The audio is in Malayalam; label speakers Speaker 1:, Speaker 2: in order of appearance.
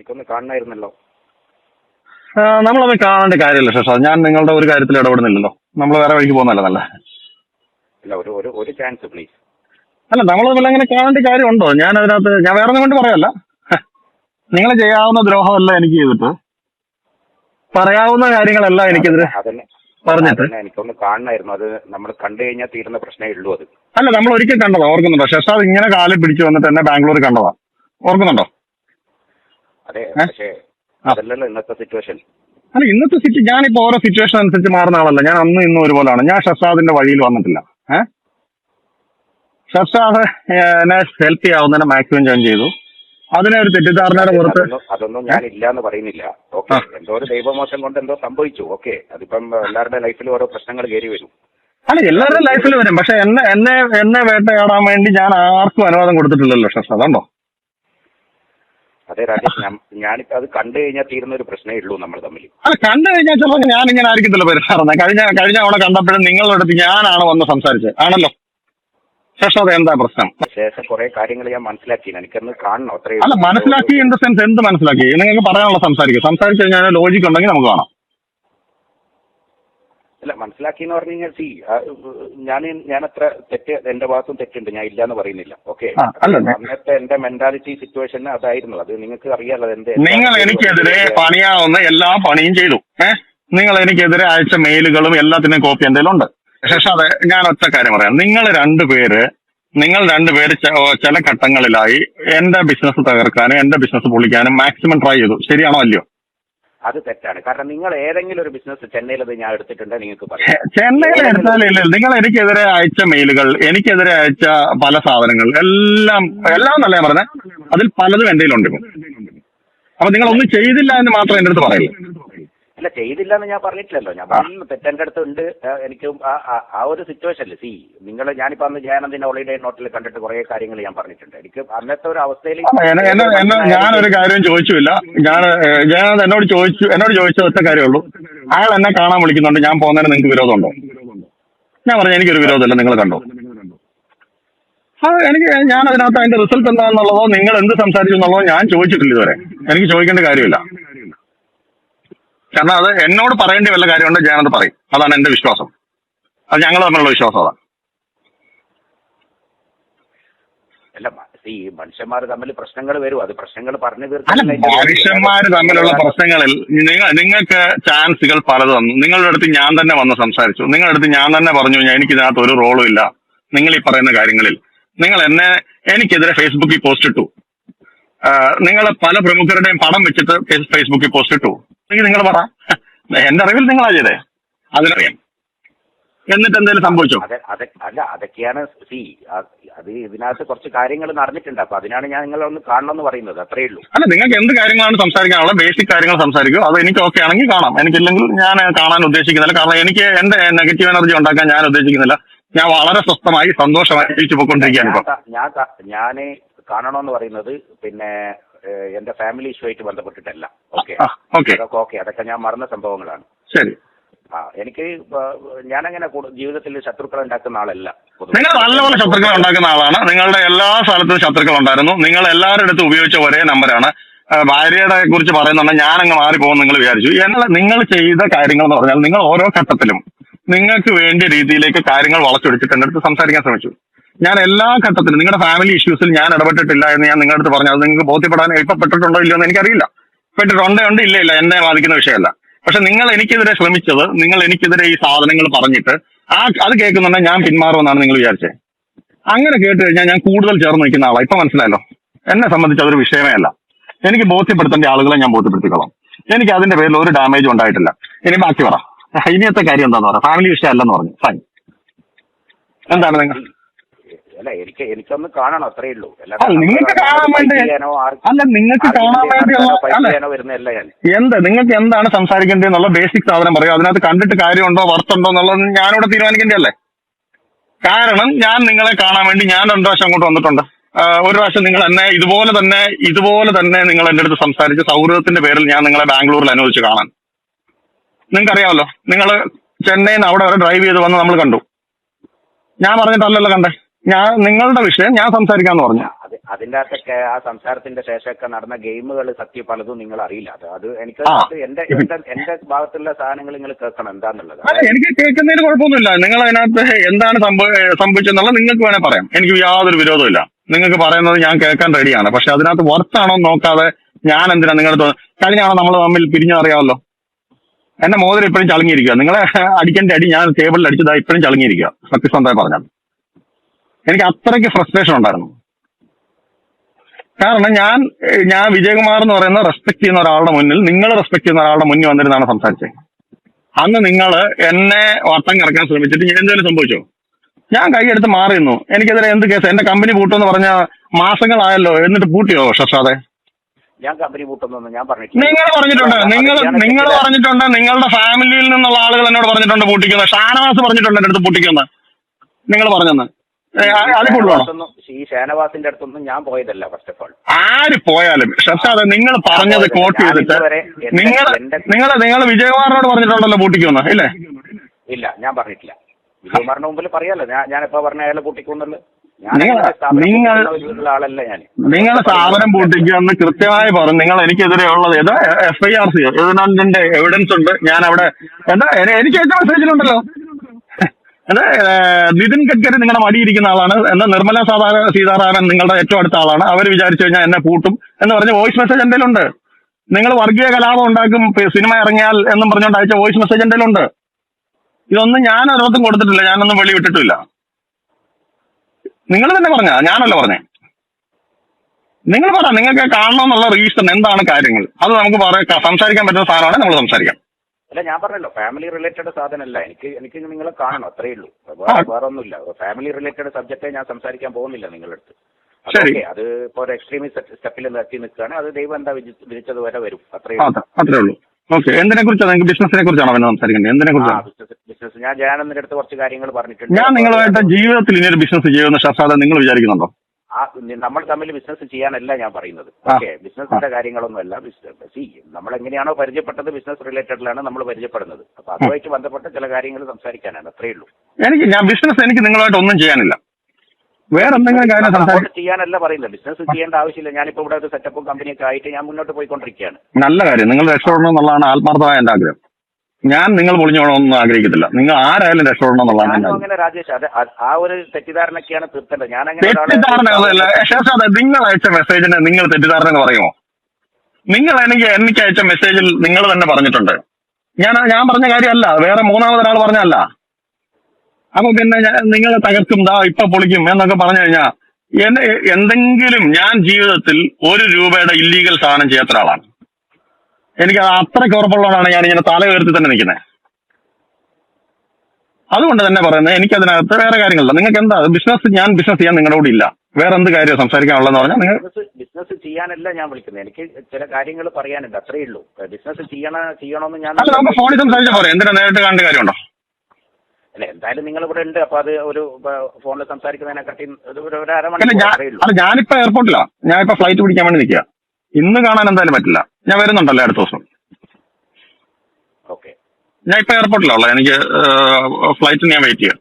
Speaker 1: എനിക്കൊന്ന് കാണണമായിരുന്നല്ലോ
Speaker 2: നമ്മളൊന്നും കാണേണ്ട കാര്യമില്ല ശേഷം ഞാൻ നിങ്ങളുടെ ഒരു കാര്യത്തിൽ ഇടപെടുന്നില്ലല്ലോ. നമ്മൾ വേറെ വഴിക്ക് പോകുന്നല്ലോ നല്ല
Speaker 1: ഇല്ല ഒരു ഒരു ഒരു ചാൻസ് പ്ലീസ്
Speaker 2: അല്ല നമ്മൾ തമ്മിൽ അങ്ങനെ കാണേണ്ട കാര്യമുണ്ടോ? ഞാൻ അതിനകത്ത് ഞാൻ വേറെ ഒന്നും കൊണ്ട് പറയല്ല. നിങ്ങൾ ചെയ്യാവുന്ന ദ്രോഹമല്ല എനിക്ക് ചെയ്തിട്ട്. പറയാവുന്ന കാര്യങ്ങളല്ല എനിക്കെതിരെ പറഞ്ഞിട്ട്.
Speaker 1: എനിക്കൊന്ന് കാണണമായിരുന്നു അത് നമ്മൾ കണ്ടു കഴിഞ്ഞാൽ തീരുന്ന പ്രശ്നമേ ഉള്ളൂ അത്.
Speaker 2: അല്ല നമ്മൾ ഒരിക്കൽ കണ്ടതാ. ഓർക്കുന്നുണ്ടോ? ശശാദ് ഇങ്ങനെ കാലിൽ പിടിച്ചു വന്നിട്ട് എന്നെ ബാംഗ്ലൂർ കണ്ടതാ. ഓർക്കുന്നുണ്ടോ?
Speaker 1: അതെ
Speaker 2: ഏ?
Speaker 1: പക്ഷേ അതല്ലല്ലോ ഇന്നത്തെ സിറ്റുവേഷൻ
Speaker 2: അല്ല ഇന്നത്തെ സിറ്റി ഞാനിപ്പോ ഓരോ സിറ്റുവേഷൻ അനുസരിച്ച് മാറുന്ന ആളല്ല. ഞാൻ അന്നും ഇന്നും ഒരുപോലെയാണ് ഞാൻ ഷർഷാദിന്റെ വഴിയിൽ വന്നിട്ടില്ല. ഏഹ് ഷസാദ് എന്നെ ഹെൽപ്പ് ചെയ്യാവുന്നതിനെ മാക്സിമം ജോയിൻ ചെയ്തു. അതിനെ ഒരു തെറ്റിദ്ധാരണയുടെ പുറത്ത്
Speaker 1: അതൊന്നും ഞാൻ ഇല്ല എന്ന് പറയുന്നില്ല. ഓക്കെ. എന്തോ ഒരു ദൈവമോശം കൊണ്ട് എന്തോ സംഭവിച്ചു. ഓക്കെ. അതിപ്പം എല്ലാവരുടെ ലൈഫിൽ ഓരോ പ്രശ്നങ്ങൾ കയറി വരും.
Speaker 2: അല്ല എല്ലാവരുടെ ലൈഫിൽ വരും. പക്ഷെ എന്നെ എന്നെ എന്നെ വേട്ടയാടാൻ വേണ്ടി ഞാൻ ആർക്കും അനുവാദം കൊടുത്തിട്ടില്ലല്ലോ ഷർഷാദ് ഉണ്ടോ
Speaker 1: അതെ രാജേഷ് ഞാനിപ്പോ അത് കണ്ടു കഴിഞ്ഞാൽ തീരുന്ന ഒരു പ്രശ്നമേ ഉള്ളൂ നമ്മൾ തമ്മിൽ.
Speaker 2: അല്ല കണ്ടു കഴിഞ്ഞാൽ ചിലപ്പോൾ ഞാൻ ഇങ്ങനെ ആയിരിക്കത്തില്ല പരിഹാരം കഴിഞ്ഞ കഴിഞ്ഞ അവിടെ കണ്ടപ്പോഴും നിങ്ങളുടെ അടുത്ത് ഞാനാണ് വന്ന് സംസാരിച്ചത്. ആണല്ലോ? ഷസാദ് എന്താ പ്രശ്നം?
Speaker 1: ശേഷം കുറെ കാര്യങ്ങൾ ഞാൻ മനസ്സിലാക്കി എനിക്കൊന്ന് കാണണം അത്രയും
Speaker 2: അല്ല മനസ്സിലാക്കി ഇൻ ദ സെൻസ് എന്ത് മനസ്സിലാക്കി? നിങ്ങൾക്ക് പറയാനുള്ള സംസാരിക്കും. സംസാരിച്ചു കഴിഞ്ഞാൽ ലോജിക് ഉണ്ടെങ്കിൽ നമുക്ക് കാണാം.
Speaker 1: അല്ല മനസ്സിലാക്കി എന്ന് പറഞ്ഞു കഴിഞ്ഞാൽ സി ഞാൻ ഞാൻ അത്ര തെറ്റ് എന്റെ ഭാഗത്തും തെറ്റുണ്ട് ഞാൻ ഇല്ല എന്ന് പറയുന്നില്ല. ഓക്കെ? അന്നത്തെ എന്റെ മെന്റാലിറ്റി സിറ്റുവേഷൻ അതായിരുന്നു. അത് നിങ്ങൾക്ക് അറിയാലോ എന്റെ
Speaker 2: നിങ്ങൾ എനിക്കെതിരെ പണിയാവുന്ന എല്ലാ പണിയും ചെയ്തു. നിങ്ങൾ എനിക്കെതിരെ അയച്ച മെയിലുകളും എല്ലാത്തിനും കോപ്പി എന്തെങ്കിലും ഉണ്ട്? പക്ഷെ അതെ ഞാൻ ഒറ്റ കാര്യം പറയാം. നിങ്ങൾ രണ്ടുപേര് നിങ്ങൾ രണ്ടുപേര് ചില ഘട്ടങ്ങളിലായി എന്റെ ബിസിനസ് തകർക്കാനും എന്റെ ബിസിനസ് പൊളിക്കാനും മാക്സിമം ട്രൈ ചെയ്തു. ശരിയാണോ അല്ലയോ?
Speaker 1: അത് തെറ്റാണ്. കാരണം നിങ്ങൾ ഏതെങ്കിലും ഒരു ബിസിനസ് ചെന്നൈയിൽ അത് ഞാൻ എടുത്തിട്ടുണ്ട് നിങ്ങൾക്ക് പറയാം.
Speaker 2: ചെന്നൈയിൽ എടുത്താലില്ല നിങ്ങൾ എനിക്കെതിരെ അയച്ച മെയിലുകൾ എനിക്കെതിരെ അയച്ച പല സാധനങ്ങൾ എല്ലാം എല്ലാം എന്നല്ല ഞാൻ പറഞ്ഞത് അതിൽ പലതും എന്റെ കയ്യിലുണ്ട് അപ്പൊ നിങ്ങൾ ഒന്നും ചെയ്തില്ല എന്ന് മാത്രം എന്റെ അടുത്ത് പറയില്ല?
Speaker 1: അല്ല ചെയ്തില്ല എന്ന് ഞാൻ പറഞ്ഞിട്ടില്ലല്ലോ. ഞാൻ പറഞ്ഞു തെറ്റെന്റെ അടുത്ത് ഉണ്ട് എനിക്ക് ആ- ഒരു സിറ്റുവേഷൻ സിറ്റുവേഷനിൽ സി നിങ്ങൾ ഞാനിപ്പോ അന്ന് ജയാനന്ദിന്റെ ഹോളിഡേ നോട്ടിൽ കണ്ടിട്ട് കുറെ കാര്യങ്ങൾ ഞാൻ പറഞ്ഞിട്ടുണ്ട്. എനിക്ക് അന്നത്തെ ഒരു അവസ്ഥയിൽ
Speaker 2: അല്ല, ഞാനൊരു കാര്യം ചോദിച്ചില്ല ഞാൻ ജയാനന്ദ് എന്നോട് ചോദിച്ചു എന്നോട് ചോദിച്ച ഒറ്റ കാര്യമുള്ളൂ. അയാൾ എന്നെ കാണാൻ വിളിക്കുന്നുണ്ട്. ഞാൻ പോകുന്നതിന് നിങ്ങൾക്ക് വിരോധമുണ്ടോ? ഞാൻ പറഞ്ഞു എനിക്കൊരു വിരോധമില്ല. നിങ്ങൾ കണ്ടോ? അത് എനിക്ക് ഞാൻ അതിനകത്ത് അതിന്റെ റിസൾട്ട് എന്താണെന്നുള്ളതോ നിങ്ങൾ എന്ത് സംസാരിച്ചു എന്നുള്ളതോ ഞാൻ ചോദിച്ചിട്ടില്ല ഇതുവരെ. എനിക്ക് ചോദിക്കേണ്ട കാര്യമില്ല. കാരണം അത് എന്നോട് പറയേണ്ട വല്ല കാര്യമുണ്ട് ഞാനത് പറയും. അതാണ് എന്റെ വിശ്വാസം. അത് ഞങ്ങൾ തമ്മിലുള്ള വിശ്വാസം അതാണ്.
Speaker 1: അല്ല മനുഷ്യന്മാർ തമ്മിൽ പ്രശ്നങ്ങൾ വരും. അത് പ്രശ്നങ്ങൾ പറഞ്ഞു
Speaker 2: തമ്മിലുള്ള പ്രശ്നങ്ങളിൽ നിങ്ങൾ നിങ്ങൾക്ക് ചാൻസുകൾ പലത്. തന്നു നിങ്ങളുടെ അടുത്ത് ഞാൻ തന്നെ വന്ന് സംസാരിച്ചു. നിങ്ങളുടെ അടുത്ത് ഞാൻ തന്നെ പറഞ്ഞു ഞാൻ എനിക്ക് ഇതിനകത്ത് ഒരു റോളും ഇല്ല. നിങ്ങൾ ഈ പറയുന്ന കാര്യങ്ങളിൽ. നിങ്ങൾ എന്നെ എനിക്കെതിരെ ഫേസ്ബുക്കിൽ പോസ്റ്റ് ഇട്ടു. നിങ്ങൾ പല പ്രമുഖരുടെയും പടം വെച്ചിട്ട് ഫേസ്ബുക്കിൽ പോസ്റ്റ് ഇട്ടു. എങ്കിൽ നിങ്ങൾ പറ. എന്റെ അറിവിൽ നിങ്ങളാ ചെയ്തേ. അതിനറിയാം. എന്നിട്ട് എന്തെങ്കിലും സംഭവിച്ചോ?
Speaker 1: അല്ല അതൊക്കെയാണ് സി അത് ഇതിനകത്ത് കുറച്ച് കാര്യങ്ങൾ നടന്നിട്ടുണ്ട്. അപ്പൊ അതിനാണ് ഞാൻ നിങ്ങളെ ഒന്ന് കാണണമെന്ന് പറയുന്നത്. അത്രേ ഉള്ളൂ.
Speaker 2: അല്ല നിങ്ങൾക്ക് എന്ത് കാര്യങ്ങളാണ് സംസാരിക്കാനുള്ള ബേസിക് കാര്യങ്ങൾ സംസാരിക്കും. അത് എനിക്ക് ഓക്കെ ആണെങ്കിൽ കാണാം. എനിക്കില്ലെങ്കിൽ ഞാൻ കാണാൻ ഉദ്ദേശിക്കുന്നില്ല. കാരണം എനിക്ക് എന്റെ നെഗറ്റീവ് എനർജി ഉണ്ടാക്കാൻ ഞാൻ ഉദ്ദേശിക്കുന്നില്ല. ഞാൻ വളരെ സ്വസ്ഥമായി സന്തോഷമായി ജീവിച്ചു പോയിക്കൊണ്ടിരിക്കുകയാണ്
Speaker 1: ഞാൻ ഞാൻ കാണണമെന്ന് പറയുന്നത് പിന്നെ എന്റെ ഫാമിലി ഇഷ്യൂ ആയിട്ട് ബന്ധപ്പെട്ടിട്ടല്ല. ഓക്കെ. അതൊക്കെ ഓക്കെ. അതൊക്കെ ഞാൻ മറന്ന സംഭവങ്ങളാണ്.
Speaker 2: ശരി.
Speaker 1: ആ എനിക്ക് ഞാനങ്ങനെ ജീവിതത്തിൽ ശത്രുക്കൾ ഉണ്ടാക്കുന്ന ആളല്ല.
Speaker 2: നിങ്ങൾ നല്ലപോലെ ശത്രുക്കൾ ഉണ്ടാക്കുന്ന ആളാണ്. നിങ്ങളുടെ എല്ലാ സ്ഥലത്തും ശത്രുക്കൾ ഉണ്ടായിരുന്നു നിങ്ങൾ എല്ലാവരുടെ അടുത്തും ഉപയോഗിച്ച ഒരേ നമ്പറാണ് ആ, ഭാര്യയുടെ കുറിച്ച് പറയുന്നുണ്ട്. ഞാനങ്ങ് മാറി മാറിപ്പോകും നിങ്ങൾ വിചാരിച്ചു. എന്നാൽ നിങ്ങൾ ചെയ്ത കാര്യങ്ങൾ എന്ന് പറഞ്ഞാൽ നിങ്ങൾ ഓരോ ഘട്ടത്തിലും നിങ്ങൾക്ക് വേണ്ടിയ രീതിയിലേക്ക് കാര്യങ്ങൾ വളച്ചൊടിച്ചിട്ട് എന്റെ അടുത്ത് സംസാരിക്കാൻ ശ്രമിച്ചു. ഞാൻ എല്ലാ ഘട്ടത്തിലും നിങ്ങളുടെ ഫാമിലി ഇഷ്യൂസിൽ ഞാൻ ഇടപെട്ടിട്ടില്ല എന്ന് ഞാൻ നിങ്ങളുടെ അടുത്ത് പറഞ്ഞു. അത് നിങ്ങൾക്ക് ബോധ്യപ്പെടാൻ ഇപ്പൊ പെട്ടിട്ടുണ്ടോ ഇല്ലയോ എന്ന് എനിക്കറിയില്ല. പെട്ടിട്ടുണ്ട് ഉണ്ട് ഇല്ല ഇല്ല എന്നെ ബാധിക്കുന്ന വിഷയമല്ല. പക്ഷെ നിങ്ങൾ എനിക്കെതിരെ ശ്രമിച്ചത് നിങ്ങൾ എനിക്കെതിരെ ഈ സാധനങ്ങൾ പറഞ്ഞിട്ട് ആ അത് കേൾക്കുന്നുണ്ടെങ്കിൽ ഞാൻ പിന്മാറുമെന്നാണ് നിങ്ങൾ വിചാരിച്ചത് അങ്ങനെ കേട്ട് കഴിഞ്ഞാൽ ഞാൻ കൂടുതൽ ചേർന്ന് നിൽക്കുന്ന ആളാണ് ഇപ്പൊ മനസ്സിലായല്ലോ? എന്നെ സംബന്ധിച്ച് അതൊരു വിഷയമേ അല്ല. എനിക്ക് ബോധ്യപ്പെടുത്തേണ്ട ആളുകളെ ഞാൻ ബോധ്യപ്പെടുത്തിക്കോളാം. എനിക്ക് അതിന്റെ പേരിൽ ഒരു ഡാമേജും ഉണ്ടായിട്ടില്ല. ഇനി ബാക്കി പറ. ഇനിയത്തെ കാര്യം എന്താന്ന് പറയാം ഫാമിലി വിഷയം അല്ലെന്ന് പറഞ്ഞു. ഫൈൻ എന്താണ് നിങ്ങൾ?
Speaker 1: അല്ല എനിക്ക് എനിക്കൊന്ന് കാണണം അത്രേ ഉള്ളൂ.
Speaker 2: നിങ്ങൾക്ക് കാണാൻ വേണ്ടി- അല്ല നിങ്ങൾക്ക് കാണാൻ വേണ്ടിയുള്ള
Speaker 1: വരുന്നതല്ല ഞാൻ.
Speaker 2: എന്ത് നിങ്ങൾക്ക് എന്താണ് സംസാരിക്കേണ്ടതെന്നുള്ള ബേസിക് സാധനം പറയുക അതിനകത്ത് കണ്ടിട്ട് കാര്യമുണ്ടോ വർത്തുണ്ടോ എന്നുള്ളത് ഞാനിവിടെ തീരുമാനിക്കേണ്ടതല്ലേ? കാരണം ഞാൻ നിങ്ങളെ കാണാൻ വേണ്ടി ഞാൻ രണ്ടു പ്രാവശ്യം അങ്ങോട്ട് വന്നിട്ടുണ്ട്. ഒരു പ്രാവശ്യം നിങ്ങൾ എന്നെ ഇതുപോലെ തന്നെ ഇതുപോലെ തന്നെ നിങ്ങൾ എന്റെ അടുത്ത് സംസാരിച്ച് സൗഹൃദത്തിന്റെ പേരിൽ ഞാൻ നിങ്ങളെ ബാംഗ്ലൂരിൽ അനുവദിച്ച് കാണാൻ. നിങ്ങൾക്ക് അറിയാമല്ലോ നിങ്ങൾ ചെന്നൈയിൽ നിന്ന് അവിടെ വരെ ഡ്രൈവ് ചെയ്ത് വന്ന് നമ്മൾ കണ്ടു. ഞാൻ പറഞ്ഞിട്ടല്ലല്ലോ കണ്ടേ? ഞാൻ നിങ്ങളുടെ വിഷയം ഞാൻ സംസാരിക്കാന്ന് പറഞ്ഞു.
Speaker 1: അത് അതിന്റെ അകത്തൊക്കെ ആ സംസാരത്തിന്റെ ശേഷമൊക്കെ നടന്ന ഗെയിമുകൾ സത്യം പലതും നിങ്ങൾ അറിയില്ല അത് അത് എനിക്ക്
Speaker 2: ആ.
Speaker 1: എന്റെ എന്റെ എന്റെ ഭാഗത്തുള്ള സാധനങ്ങൾ നിങ്ങൾ കേൾക്കണം എന്താന്നുള്ളത്.
Speaker 2: അല്ല എനിക്ക് കേൾക്കുന്നതിന് കുഴപ്പമൊന്നുമില്ല. നിങ്ങൾ അതിനകത്ത് എന്താണ് സംഭവ സംഭവിച്ചെന്നുള്ളത് നിങ്ങൾക്ക് വേണേൽ പറയാം. എനിക്ക് യാതൊരു വിരോധമില്ല നിങ്ങൾക്ക് പറയുന്നത് ഞാൻ കേൾക്കാൻ റെഡിയാണ് പക്ഷെ അതിനകത്ത് വർത്താണോ നോക്കാതെ ഞാൻ എന്തിനാ നിങ്ങളുടെ കഴിഞ്ഞാണോ നമ്മൾ തമ്മിൽ പിരിഞ്ഞറിയാമല്ലോ എന്റെ മോതിരം ഇപ്പോഴും ചളുങ്ങിയിരിക്കുക നിങ്ങളെ അടിക്കേണ്ട അടി ഞാൻ ടേബിളിൽ അടിച്ചതാ ഇപ്പോഴും ചളുങ്ങിയിരിക്കുക സത്യസന്ധമായി പറഞ്ഞാൽ. എനിക്ക് അത്രയ്ക്ക് ഫ്രസ്ട്രേഷൻ ഉണ്ടായിരുന്നു. കാരണം ഞാൻ ഞാൻ വിജയകുമാർ എന്ന് പറയുന്ന റെസ്പെക്ട് ചെയ്യുന്ന ഒരാളുടെ മുന്നിൽ നിങ്ങൾ റെസ്പെക്ട് ചെയ്യുന്ന ഒരാളുടെ മുന്നിൽ വന്നിരുന്നാണ് സംസാരിച്ചത്. അന്ന് നിങ്ങൾ എന്നെ വട്ടം കറക്കാൻ ശ്രമിച്ചിട്ട് ഞാൻ എന്തെങ്കിലും സംഭവിച്ചോ? ഞാൻ കൈയെടുത്ത് മാറി നിന്നു എനിക്കെതിരെ എന്ത് കേസ് എന്റെ കമ്പനി പൂട്ടെന്ന് പറഞ്ഞ മാസങ്ങളായല്ലോ എന്നിട്ട് പൂട്ടിയോ ഷർഷാദെ
Speaker 1: ഞാൻ കമ്പനി പൂട്ടുന്നു ഞാൻ
Speaker 2: നിങ്ങൾ പറഞ്ഞിട്ടുണ്ട്. നിങ്ങൾ നിങ്ങൾ പറഞ്ഞിട്ടുണ്ട്. നിങ്ങളുടെ ഫാമിലിയിൽ നിന്നുള്ള ആളുകൾ എന്നോട് പറഞ്ഞിട്ടുണ്ട് പൂട്ടിക്കുന്നത് ഷാനവാസ് പറഞ്ഞിട്ടുണ്ട് എന്റെ അടുത്ത് പൂട്ടിക്കുന്ന നിങ്ങൾ പറഞ്ഞെന്ന്.
Speaker 1: ഈ ഷാനവാസിന്റെ അടുത്തൊന്നും ഞാൻ പോയതല്ല ഫസ്റ്റ് ഓഫ് ഓൾ
Speaker 2: ആര് പോയാലും ഷർഷാദെ നിങ്ങൾ പറഞ്ഞത് കോട്ട് ചെയ്തിട്ട് നിങ്ങൾ നിങ്ങൾ നിങ്ങൾ വിജയകുമാറിനോട് പറഞ്ഞിട്ടുണ്ടല്ലോ പൂട്ടിക്കൊന്ന് ഇല്ലേ?
Speaker 1: ഇല്ല ഞാൻ പറഞ്ഞിട്ടില്ല. വിജയകുമാറിന്റെ മുമ്പിൽ പറയാലോ ഞാൻ ഞാൻ ഇപ്പൊ പറഞ്ഞ അയാളെ പൂട്ടിക്കുന്നുള്ളു ഞാൻ
Speaker 2: നിങ്ങൾ- നിങ്ങൾ- സ്ഥാപനം പൂട്ടിക്കുമെന്ന് കൃത്യമായി പറഞ്ഞു. നിങ്ങൾ എനിക്കെതിരെ ഉള്ളത് ഏതാ? F I R C. എഴുതാൻ എവിഡൻസ് ഉണ്ട്. ഞാൻ അവിടെ എന്താ എനിക്ക് അയച്ച മെസ്സേജിലുണ്ടല്ലോ നിതിൻ ഗഡ്കരി നിങ്ങളുടെ മടിയിരിക്കുന്ന ആളാണ്. എന്നാൽ നിർമ്മല സീതാരാമൻ നിങ്ങളുടെ ഏറ്റവും അടുത്ത ആളാണ്. അവർ വിചാരിച്ചു കഴിഞ്ഞാൽ എന്നെ പൂട്ടും എന്ന് പറഞ്ഞ വോയിസ് മെസ്സേജ് എന്തെങ്കിലും ഉണ്ട് നിങ്ങൾ വർഗീയ കലാപം ഉണ്ടാക്കും സിനിമ ഇറങ്ങിയാൽ എന്നും പറഞ്ഞുകൊണ്ട് അയച്ച വോയിസ് മെസ്സേജ് എന്തെങ്കിലും ഉണ്ട് ഇതൊന്നും ഞാൻ ഒരിടത്തും കൊടുത്തിട്ടില്ല. ഞാനൊന്നും വെളി വിട്ടിട്ടില്ല. നിങ്ങൾ തന്നെ പറഞ്ഞ. ഞാനല്ല പറഞ്ഞേ. നിങ്ങൾ പറ. നിങ്ങൾക്ക് കാണണമെന്നുള്ള റീസൺ എന്താണ് കാര്യങ്ങൾ? അത് നമുക്ക് പറയാം സംസാരിക്കാൻ പറ്റുന്ന സാധനമാണ് നമ്മൾ സംസാരിക്കാം.
Speaker 1: അല്ല ഞാൻ പറഞ്ഞല്ലോ ഫാമിലി റിലേറ്റഡ് സാധനമല്ല. എനിക്ക് എനിക്ക് നിങ്ങളെ കാണണം അത്രേ ഉള്ളൂ. വേറെ വേറെ ഒന്നുമില്ല. ഫാമിലി റിലേറ്റഡ് സബ്ജക്റ്റേ ഞാൻ സംസാരിക്കാൻ പോകുന്നില്ല നിങ്ങളുടെ അടുത്ത്. ഓക്കെ അത് ഇപ്പോൾ ഒരു എക്സ്ട്രീമിസ്റ്റ് സ്റ്റെപ്പിൽ നിർത്തി നിൽക്കുകയാണ്. അത് ദൈവം എന്താ വിധിച്ചത് വരെ വരും. അത്രേ
Speaker 2: ആ, അത്രേ ഉള്ളൂ. ഓക്കെ എന്തിനെ കുറിച്ചാണ്? നിങ്ങൾക്ക് ബിസിനസിനെ കുറിച്ചാണ് പിന്നെ സംസാരിക്കേണ്ടത്? എന്തിനെ കുറിച്ചാണ്?
Speaker 1: ബിസിനസ് ഞാൻ ജയാനന്ദിന്റെ അടുത്ത് കുറച്ച് കാര്യങ്ങൾ പറഞ്ഞിട്ടുണ്ട്.
Speaker 2: ഞാൻ നിങ്ങളുമായിട്ട് ജീവിതത്തിൽ ഇനി ഒരു ബിസിനസ് ചെയ്യുമെന്ന് ഷർഷാദ നിങ്ങൾ വിചാരിക്കുന്നുണ്ടോ?
Speaker 1: നമ്മൾ തമ്മിൽ ബിസിനസ് ചെയ്യാനല്ല ഞാൻ പറയുന്നത്. ഓക്കെ ബിസിനസിന്റെ കാര്യങ്ങളൊന്നുമല്ല. സി നമ്മൾ എങ്ങനെയാണോ പരിചയപ്പെട്ടത് ബിസിനസ് റിലേറ്റഡിലാണ് നമ്മൾ പരിചയപ്പെടുന്നത്. അപ്പൊ അതുമായിട്ട് ബന്ധപ്പെട്ട ചില കാര്യങ്ങൾ സംസാരിക്കാനാണ്. അത്രേ ഉള്ളൂ.
Speaker 2: എനിക്ക് ഞാൻ ബിസിനസ് എനിക്ക് നിങ്ങളായിട്ട് ഒന്നും ചെയ്യാനില്ല. വേറെ എന്തെങ്കിലും കാര്യം
Speaker 1: ചെയ്യാനല്ല പറയുന്നത്. ബിസിനസ് ചെയ്യേണ്ട ആവശ്യമില്ല. ഞാനിപ്പോ ഇവിടെ ഒരു സെറ്റപ്പും കമ്പനിയൊക്കെ ആയിട്ട് ഞാൻ മുന്നോട്ട് പോയിക്കൊണ്ടിരിക്കുകയാണ്.
Speaker 2: നല്ല കാര്യം. നിങ്ങൾ രക്ഷപ്പെടണം എന്നുള്ളതാണ് ആത്മാർത്ഥമായ എന്റെ ആഗ്രഹം. ഞാൻ നിങ്ങൾ പൊളിഞ്ഞോണമെന്ന് ആഗ്രഹിക്കത്തില്ല. നിങ്ങൾ ആരായാലും രക്ഷപ്പെടണം എന്നുള്ളതാണ്
Speaker 1: ഞാനും അങ്ങനെ രാജേഷ് അത് അത് ആ ഒരു തെറ്റിദ്ധാരണയൊക്കെയാണ് തീർത്തേണ്ടത് ഞാൻ അങ്ങനെ
Speaker 2: തെറ്റിദ്ധാരണ അതല്ല നിങ്ങൾ അയച്ച മെസ്സേജിന് നിങ്ങൾ തെറ്റിദ്ധാരണ എന്ന് പറയുമോ? നിങ്ങൾ എനിക്ക് എനിക്ക് അയച്ച മെസ്സേജിൽ നിങ്ങൾ തന്നെ പറഞ്ഞിട്ടുണ്ട്. ഞാൻ ഞാൻ പറഞ്ഞ കാര്യമല്ല വേറെ മൂന്നാമതൊരാൾ പറഞ്ഞല്ല അപ്പൊ പിന്നെ നിങ്ങൾ തകർക്കും ദാ ഇപ്പൊ പൊളിക്കും എന്നൊക്കെ പറഞ്ഞു കഴിഞ്ഞാൽ എന്നെ എന്തെങ്കിലും ഞാൻ ജീവിതത്തിൽ ഒരു രൂപയുടെ ഇല്ലീഗൽ സാധനം ചെയ്യാത്ത ഒരാളാണ് എനിക്ക് അത് അത്രയ്ക്ക് ഉറപ്പുള്ളതാണ് ഞാൻ ഇങ്ങനെ തല ഉയർത്തി തന്നെ നിൽക്കുന്നത് അതുകൊണ്ട് തന്നെ പറയുന്നത് എനിക്ക് അതിനകത്ത് വേറെ കാര്യങ്ങളില്ല. നിങ്ങൾക്ക് എന്താ ബിസിനസ് ഞാൻ ബിസിനസ് ചെയ്യാൻ നിങ്ങളുടെ കൂടെ ഇല്ല. വേറെ എന്ത് കാര്യം സംസാരിക്കാനുള്ളതെന്ന് പറഞ്ഞാൽ നിങ്ങൾ
Speaker 1: ബിസിനസ് ചെയ്യാനല്ല ഞാൻ വിളിക്കുന്നത്. എനിക്ക് ചില കാര്യങ്ങൾ പറയാനുണ്ട് അത്രേ ഉള്ളൂ. ബിസിനസ് ചെയ്യണ ചെയ്യണമെന്ന് ഞാൻ
Speaker 2: അല്ല നമുക്ക് ഫോണിൽ സംസാരിച്ചാൽ പോരെ. എന്തിനാ നേരിട്ട് കാണേണ്ട കാര്യമുണ്ടോ?
Speaker 1: അല്ല എന്തായാലും നിങ്ങൾ ഇവിടെ ഉണ്ട്. അപ്പൊ അത് ഒരു ഫോണിൽ സംസാരിക്കുന്നതിനെക്കാട്ടി ഒരു അരമണിക്കൂർ
Speaker 2: ഞാനിപ്പോ എയർപോർട്ടിലാ ഞാൻ ഇപ്പൊ ഫ്ലൈറ്റ് പിടിക്കാൻ വേണ്ടി നിൽക്കുക ഇന്ന് കാണാൻ എന്തായാലും പറ്റില്ല. ഞാൻ വരുന്നുണ്ടല്ലോ അടുത്ത ദിവസം.
Speaker 1: ഓക്കെ.
Speaker 2: ഞാൻ ഇപ്പൊ എയർപോർട്ടിലാ ഉള്ളത്. എനിക്ക് ഫ്ലൈറ്റിന് ഞാൻ വെയിറ്റ് ചെയ്യാം.